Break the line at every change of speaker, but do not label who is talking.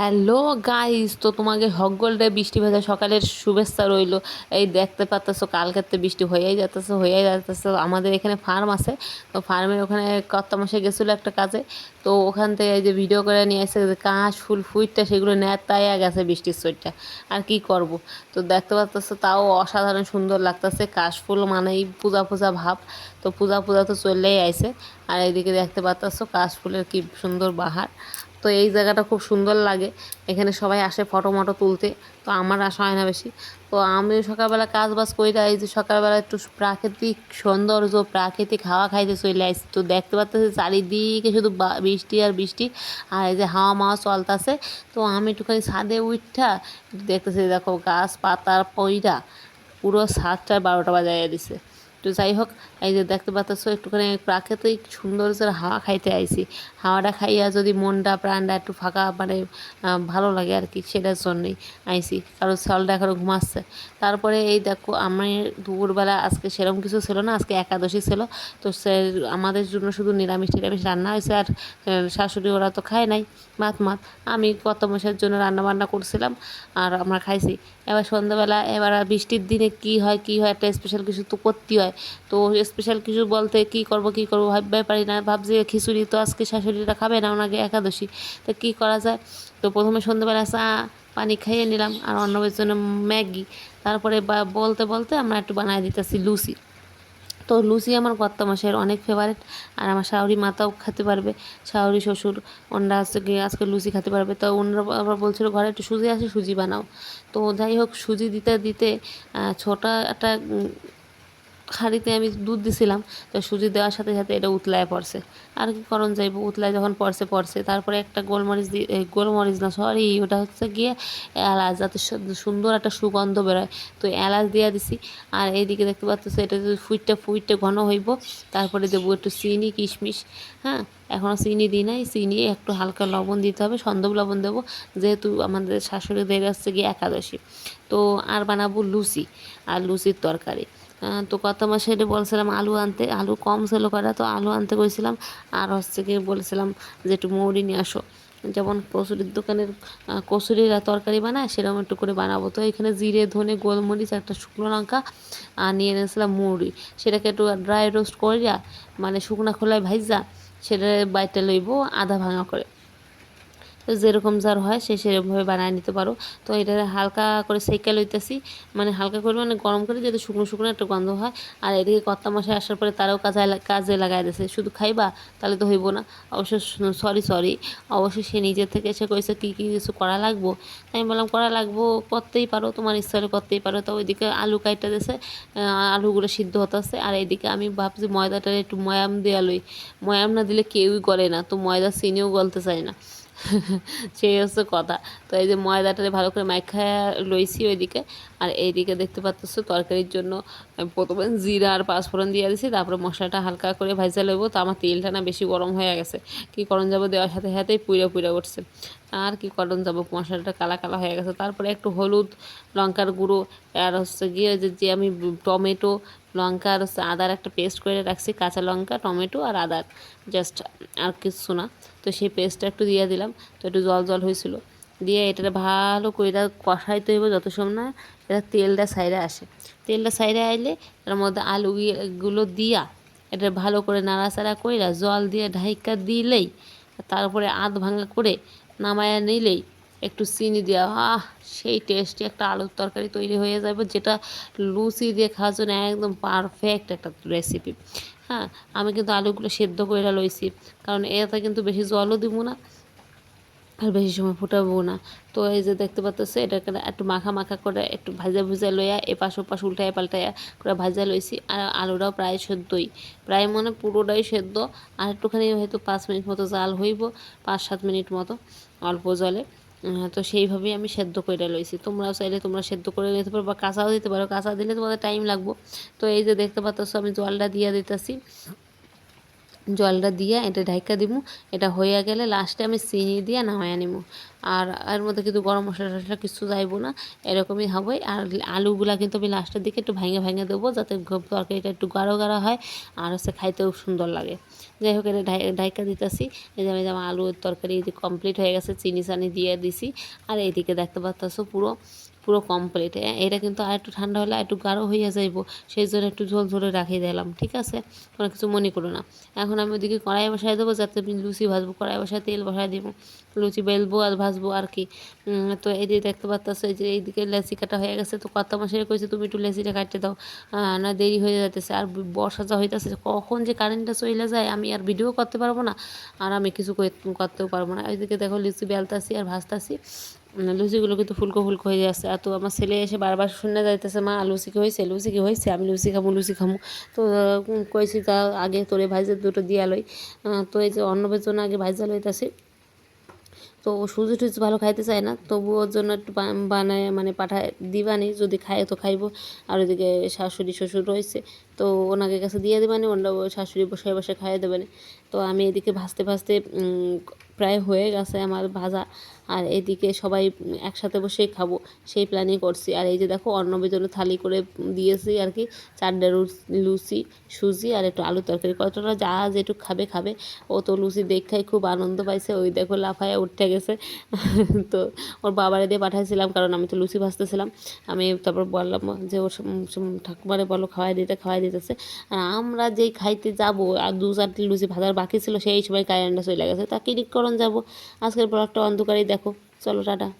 Hello guys, তো তোমাকে হকগোল্ডে বৃষ্টি ভেজা সকালের শুভেচ্ছা রইল। এই দেখতে পাচ্তেছো কালকেতে বৃষ্টি হয়েই যাতেছে হয়েই যাতেছে আমাদের এখানে ফার্ম আছে, তো ফার্মের ওখানে কত মাসে গেছিল একটা কাজে। তো ওখান থেকে এই যে ভিডিও করে নিয়ে এসে যে কাঁচ, ফুল, ফুইটটা সেগুলো নেতাই গেছে বৃষ্টির সইটা আর কি করব? তো দেখতে পাচ্তেছো তাও অসাধারণ সুন্দর লাগতেছে। কাশফুল মানেই পূজা পূজা ভাব। তো পূজা পূজা তো চললেই আইছে। আর এইদিকে দেখতে পাচ্তেছো কাশফুলের কি সুন্দর বাহার। তো এই জায়গাটা খুব সুন্দর লাগে। এখানে সবাই আসে ফটো মটো তুলতে, তো আমার আসা হয় না বেশি। তো আমি সকালবেলা কাজ বাজ করি এই যে সকালবেলা একটু প্রাকৃতিক সৌন্দর্য, প্রাকৃতিক হাওয়া খাইতে চলে আসছি তো দেখতে পাচ্তেছি চারিদিকে শুধু বৃষ্টি আর বৃষ্টি, আর এই যে হাওয়া মাওয়া চলতেছে। তো আমি একটুখানি ছাদে উঠা দেখতেছি, দেখো গাছ পাতার পইরা পুরো সাতটা বারোটা বাজাইয়া দিছে। তো যাই হোক, এই যে দেখতে পাচ্ছ, একটুখানি প্রাকৃতিক সুন্দর সৌন্দর্যের হাওয়া খাইতে আইছি। হাওয়াটা খাইয়া যদি মনটা, প্রাণটা একটু ফাঁকা মানে ভালো লাগে আর কি, সেটার জন্যই আইছি। কারণ ছলটা এখনও ঘুমাচ্ছে। তারপরে এই দেখো, আমি দুপুরবেলা আজকে সেরকম কিছু ছিল না, আজকে একাদশী ছিল। তো সে, আমাদের জন্য শুধু নিরামিষ টিরামিষ রান্না হয়েছে আর শাশুড়ি ওরা তো খায় নাই মাত মাত। আমি কত মাসের জন্য রান্না বান্না করছিলাম আর আমরা খাইছি। এবার সন্ধ্যাবেলা, এবার বৃষ্টির দিনে কি হয় কি হয়, একটা স্পেশাল কিছু তো করতেই হয়। তো স্পেশাল কিছু বলতে কি করব কি করব ভাবতে পারি না। ভাবছি খিচুড়ি তো আজকে শাশুড়িটা খাবে না, ওনাকে একাদশী। তো কী করা যায়? তো প্রথমে সন্ধ্যাবেলা চা, পানি খাইয়ে নিলাম, আর অন্যবের জন্য ম্যাগি। তারপরে বলতে বলতে আমরা একটু বানাই দিতেছি লুচি। তো লুচি আমার কর্তা মাসের অনেক ফেভারিট আর আমার শাহরি মাতাও খেতে পারবে। শাহরি শ্বশুর, ওনারা আজকে আজকে লুচি খেতে পারবে। তো ওনারা আবার বলছিল, ঘরে একটু সুজি আছে, সুজি বানাও। তো যাই হোক, সুজি দিতে দিতে ছোটা, একটা হাঁড়িতে আমি দুধ দিছিলাম, তো সুজি দেওয়ার সাথে সাথে এটা উতলায় পড়ছে। আর কি করণ যাইব? উতলায় যখন পড়ছে পড়ছে, তারপরে একটা গোলমরিচ দিয়ে গোলমরিচ না সরি ওটা হচ্ছে গিয়ে এলাচ, যাতে সুন্দর একটা সুগন্ধ বেরোয়। তো এলাচ দিয়ে দিছি, আর এইদিকে দেখতে পাচ্ছ এটা যদি ফুইটটা ফুইটটা ঘন হইব। তারপরে দেবো একটু চিনি, কিশমিশ হ্যাঁ? এখনও চিনি দিই নাই, চিনি একটু হালকা লবণ দিতে হবে সন্দব লবণ দেবো। যেহেতু আমাদের শাশুড়িদের কাছে গিয়ে একাদশী। তো আর বানাবো লুচি, আর লুচির তরকারি। তো কত মাসে এটা বলছিলাম আলু আনতে, আলু কম ছিল করা তো আলু আনতে গেছিলাম আর হচ্ছে গিয়ে বলেছিলাম যে একটু মৌরি নিয়ে আসো। যেমন কচুরির দোকানের কচুরিরা তরকারি বানায়, সেরকম একটু করে বানাবো। তো এখানে জিরে, ধনে, গোলমরিচ, একটা শুকনো লঙ্কা আর নিয়ে এনেছিলাম মুড়ি সেটাকে একটু ড্রাই রোস্ট করে করিয়া মানে শুকনা খোলায় ভাইজা সেটা বাইটটা লইব আধা ভাঙা করে। তো যেরকম যার হয় সে সেরকমভাবে বানিয়ে নিতে পারো। তো এটা হালকা করে সেকা লইতেছি। মানে হালকা করে মানে গরম করে যাতে শুকনো শুকনো একটা গন্ধ হয়, আর এদিকে কত্তা মশাই আসার পরে তারাও কাজে কাজে লাগাই দিয়েছে শুধু খাইবা তাহলে তো হইব না। অবশ্য সরি সরি অবশ্যই সে নিজের থেকে এসে কইছে, কী কী কিছু করা লাগবো? তাই আমি বললাম, করা লাগবো, করতেই পারো। তোমার ইচ্ছা করতেই পারো। তো ওইদিকে আলু কাইটা দিয়েছে আলুগুলো সিদ্ধ হতেছে। আর এইদিকে আমি ভাবছি ময়দাটা একটু ময়াম দেওয়া লই। ময়াম না দিলে কেউই গলে না। তো ময়দা চিনিও গলতে চায় না। সেই হচ্ছে কথা। তো এই যে ময়দাটা ভালো করে মাইখা লইছি ওইদিকে। আর এইদিকে দেখতে পাচ্ছ তরকারির জন্য প্রথমে জিরা আর পাঁচফোড়ন দিয়ে দিছি, তারপরে মশলাটা হালকা করে ভাজা লইব। তো আমার তেলটা না বেশি গরম হয়ে গেছে। কি করণ যাব দেওয়ার সাথে সাথেই পুইরা পুইরা উঠছে। আর কি করণ যাব, মশলাটা কালা কালা হয়ে গেছে। তারপরে একটু হলুদ, লঙ্কার গুঁড়ো, আর হচ্ছে গিয়ে যে যে আমি টমেটো, লঙ্কা, আর হচ্ছে আদার একটা পেস্ট করে রাখছি, কাঁচা লঙ্কা, টমেটো আর আদার। জাস্ট আর কিছু না। তো সেই পেস্টটা একটু দিয়ে দিলাম। তো একটু জল জল হয়েছিল। দিয়ে এটা ভালো করে কষাইতে হইব যত সময় না, এটা তেলটা সাইডে আসে। তেলটা সাইডে আইলে এর মধ্যে আলুগুলো দিয়া এটা ভালো করে নাড়াচাড়া কইরা জল দিয়ে ঢাইকা দিলেই তারপরে আধ ভাঙা করে নামায়া নিলেই একটু চিনি দেওয়া আহ, সেই টেস্টি একটা আলুর তরকারি তৈরি হয়ে যাবে, যেটা লুচি দিয়ে খাওয়ার জন্য একদম পারফেক্ট একটা রেসিপি হ্যাঁ আমি কিন্তু আলুগুলো সেদ্ধ করে লইছি, কারণ এতে কিন্তু বেশি জলও দিব না। আর বেশি সময় ফুটাবো না। তো এই যে দেখতে পাচ্ছ এটাকে একটু মাখা মাখা করে একটু ভাজা ভুজা লইয়া এপাশ ওপাশ উল্টায় পাল্টাইয়া করে ভাজা লইছি আর আলুটাও প্রায় সেদ্ধই। প্রায় মনে পুরোটাই সেদ্ধ আর একটুখানি হয়তো পাঁচ মিনিট মতো জাল হইব, পাঁচ সাত মিনিট মতো অল্প জলে। তো সেইভাবেই আমি সেদ্ধ করে লইছি। তোমরাও চাইলে তোমরা সেদ্ধ করে নিতে পারো বা কাঁচাও দিতে পারো। কাঁচা দিলে তোমাদের টাইম লাগবো। তো এই যে দেখতে পাচ্ছ আমি জলটা দিয়ে দিতেছি। জলটা দিয়ে এটা ঢাইকা দিব এটা হয়ে গেলে লাস্টে আমি চিনি দিয়ে নামাই নিব আর এর মধ্যে কিন্তু গরম মশলা টশলা কিছু যাইব না, এরকমই হবে। আর আলুগুলা কিন্তু আমি লাস্টের দিকে একটু ভেঙে ভেঙে দেবো, যাতে তরকারিটা একটু গাঢ় গাঢ় হয়, আর হচ্ছে খাইতেও সুন্দর লাগে। যাই হোক, এটা ঢাই- ঢাইকা দিতেছি। এই যে আমি যেমন আলুর তরকারি কমপ্লিট হয়ে গেছে চিনি চানি দিয়ে দিছি। আর এইদিকে দেখতে পাচ্ছ পুরো পুরো কমপ্লিট হ্যাঁ এটা কিন্তু আর একটু ঠান্ডা হলে একটু গাঢ় হইয়া যাইব, সেই জন্য একটু ঝোল ঝোলে রাখিয়ে দিলাম, ঠিক আছে? কোনো কিছু মনে করো না। এখন আমি ওদিকে কড়াই বসাই দেবো, যাতে লুচি ভাজবো কড়াই বসায় তেল বসাই দিব, লুচি বেলবো আর ভাজবো আর কি। তো যে দেখতে পাচ্ছ এই যে এইদিকে লেচি কাটা হয়ে গেছে, তো কত মাসের কইছে, তুমি একটু লেচিটা কাটতে দাও। না, দেরি হয়ে যাইতেছে। আর বর্ষা যা হইতেছে, কখন যে কারেন্টটা চলে যায়, আমি আর ভিডিও করতে পারব না। আর আমি কিছু করতেও পারব না। এইদিকে দেখো লুচি বেলতাছি আর ভাজতাছি। লুচিগুলো কিন্তু ফুলকো ফুলকো হয়ে যাচ্ছে। আর তো আমার ছেলে এসে বারবার শুনে যাইতেছে, মা, লুচি কি হয়েছে লুচি কি হয়েছে আমি লুচি খামু লুচি খামু। তো কইছি তা আগে তোরে ভাইজে দুটো দিয়া লই। তো এই যে অন্নবের জন্য আগে ভাইজা লইতাছি। তো ও সুজি টুজি ভালো খাইতে চায় না তবু ওর জন্য একটু বানায় মানে পাঠায়, দিবানি, যদি খায় তো খাইবো। আর ওইদিকে শাশুড়ি শ্বশুর রয়েছে, তো ওনাকে কাছে দিয়ে দেবানি ওনারা শাশুড়ি বসে বসে খাইয়ে দেবেন। তো আমি এদিকে ভাজতে ভাজতে প্রায় হয়ে গেছে আমার ভাজা। আর এদিকে সবাই একসাথে বসেই খাব, সেই প্ল্যানই করছি। আর এই যে দেখো অন্নবের জন্য থালি করে দিয়েছি আর কি, চারটে লুচি, সুজি আর একটু আলু তরকারি। কতটা যা যেটুকু খাবে খাবে। ও তো লুচি দেখাই খুব আনন্দ পাইছে, ওই দেখো লাফায় উঠে গেছে। তো ওর বাবারে দিয়ে পাঠাইছিলাম, কারণ আমি তো লুচি ভাজতেছিলাম। আমি তারপর বললাম যে ওর ঠাকুমারে বলো, খাওয়াই দিতে, খাওয়াই দিতেছে। আর আমরা যেই খাইতে যাব, আর দু চারটি লুচি ভাজার বাকি ছিল, সেই সময় কারেন্টটা চলে গেছে। তা কিনিক করণ যাব। আজকের ব্লগটা অন্ধকারেই দেখো চলো টাটা।